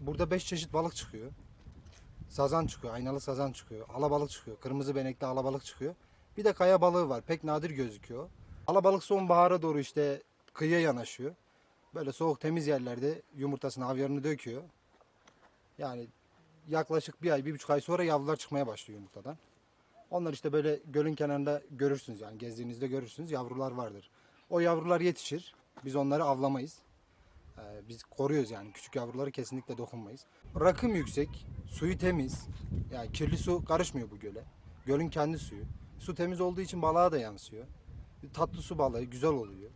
burada 5 çeşit balık çıkıyor. Sazan çıkıyor, aynalı sazan çıkıyor, alabalık çıkıyor, kırmızı benekli alabalık çıkıyor. Bir de kaya balığı var, pek nadir gözüküyor. Alabalık sonbahara doğru işte kıyıya yanaşıyor. Böyle soğuk temiz yerlerde yumurtasını, havyarını döküyor. Yani yaklaşık bir ay, bir buçuk ay sonra yavrular çıkmaya başlıyor yumurtadan. Onlar işte böyle gölün kenarında görürsünüz yani gezdiğinizde görürsünüz yavrular vardır. O yavrular yetişir. Biz onları avlamayız. Ee, biz koruyoruz yani küçük yavruları kesinlikle dokunmayız. Rakım yüksek, suyu temiz. Yani kirli su karışmıyor bu göle. Gölün kendi suyu. Su temiz olduğu için balığa da yansıyor. Tatlı su balığı güzel oluyor.